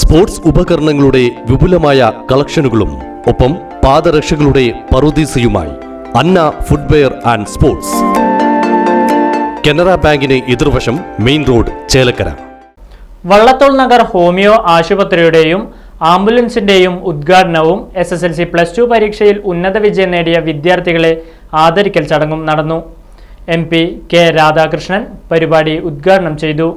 Sports ഉപകരണങ്ങളുടെ വിപുലമായ കളക്ഷനുകളും ഒപ്പം പാദരക്ഷകളുടെ പറുദീസയുമായി Anna footwear and sports. Canara ബാങ്കിന് എതിർവശം main road Chelakkara. Vallathol Nagar homeo ആശുപത്രിയുടെയും ആംബുലൻസിന്റെയും ഉദ്ഘാടനവും S S L C plus two പരീക്ഷയിൽ ഉന്നത വിജയം നേടിയ വിദ്യാർത്ഥികളെ ആദരിക്കൽ ചടങ്ങും നടന്നു. എം പി കെ രാധാകൃഷ്ണൻ പരിപാടി ഉദ്ഘാടനം ചെയ്തു.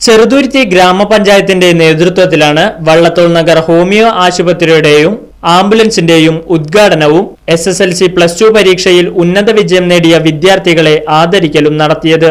ചെറുതുരുത്തി ഗ്രാമപഞ്ചായത്തിന്റെ നേതൃത്വത്തിലാണ് വള്ളത്തോൾ നഗർ ഹോമിയോ ആശുപത്രിയുടെയും ആംബുലൻസിന്റെയും ഉദ്ഘാടനവും S S L C plus two പരീക്ഷയിൽ ഉന്നത വിജയം നേടിയ വിദ്യാർത്ഥികളെ ആദരിക്കലും നടത്തിയത്.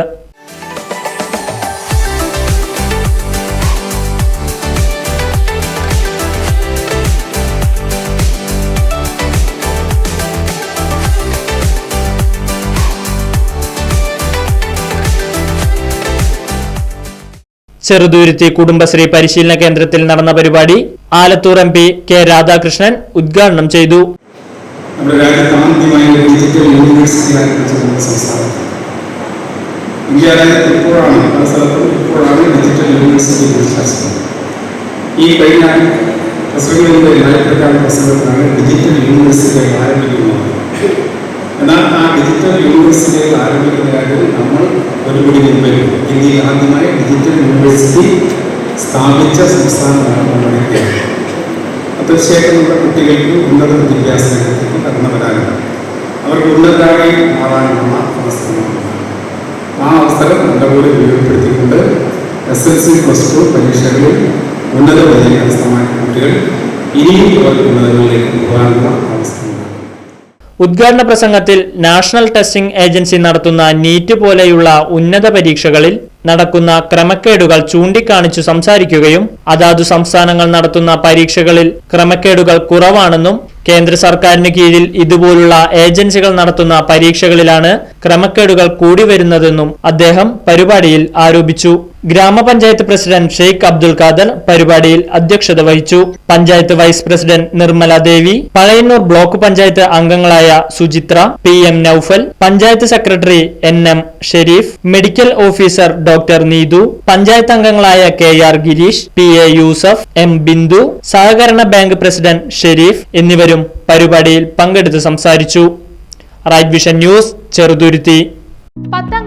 ചെറുതുരുത്തി കുടുംബശ്രീ പരിശീലന കേന്ദ്രത്തിൽ നടന്ന പരിപാടി Alathur M P K Radhakrishnan ഉദ്ഘാടനം ചെയ്തു. നമ്മുടെ യൂണിവേഴ്സിറ്റി യൂണിവേഴ്സിറ്റി ഈ കഴിഞ്ഞ പ്രസംഗങ്ങളുടെ നയപ്രകാര പ്രസംഗത്തിലാണ് ഡിജിറ്റൽ യൂണിവേഴ്സിറ്റികൾ ഇന്ത്യയിൽ ആദ്യമായി ഡിജിറ്റൽ യൂണിവേഴ്സിറ്റി സ്ഥാപിച്ച സംസ്ഥാനമാണ് നമ്മുടെ കേരളം തീർച്ചയായിട്ടും നമ്മുടെ കുട്ടികൾക്ക് ഉന്നത വിദ്യാഭ്യാസ രംഗത്തേക്ക് കടന്നു വരാനുണ്ട് അവർക്ക് ഉന്നതരായി മാറാനുള്ള അവസരമാണ് ആ അവസരം നല്ലപോലെ ഉപയോഗപ്പെടുത്തിക്കൊണ്ട് S L C plus two പരീക്ഷകളിൽ ഉന്നത വിദ്യാഭ്യാസമായ കുട്ടികൾ ഇനിയും അവർക്ക് ഉന്നതങ്ങളിലേക്ക് പോകാനുള്ള അവസരമാണ് ഉദ്ഘാടന പ്രസംഗത്തിൽ നാഷണൽ ടെസ്റ്റിംഗ് ഏജൻസി നടത്തുന്ന നീറ്റ് പോലെയുള്ള ഉന്നത പരീക്ഷകളിൽ നടക്കുന്ന ക്രമക്കേടുകൾ ചൂണ്ടിക്കാണിച്ചു സംസാരിക്കുകയും അതാതു സംസ്ഥാനങ്ങൾ നടത്തുന്ന പരീക്ഷകളിൽ ക്രമക്കേടുകൾ കുറവാണെന്നും കേന്ദ്ര സർക്കാരിന് കീഴിൽ ഇതുപോലുള്ള ഏജൻസികൾ നടത്തുന്ന പരീക്ഷകളിലാണ് ക്രമക്കേടുകൾ കൂടി വരുന്നതെന്നും അദ്ദേഹം പരിപാടിയിൽ ആരോപിച്ചു. ഗ്രാമപഞ്ചായത്ത് പ്രസിഡന്റ് ഷെയ്ഖ് അബ്ദുൽ ഖാദർ പരിപാടിയിൽ അധ്യക്ഷത വഹിച്ചു. Panchayat vice president Nirmala Devi Pazhayannur block panchayat അംഗങ്ങളായ Suchitra P M Naufal panchayat secretary N M Sherif medical officer doctor Neethu panchayat അംഗങ്ങളായ K R Girish P A Yusuf M Bindu സഹകരണ bank president Sherif എന്നിവരും പരിപാടിയിൽ പങ്കെടുത്ത് സംസാരിച്ചു. Right Vision News Cheruthuruthy. പത്താം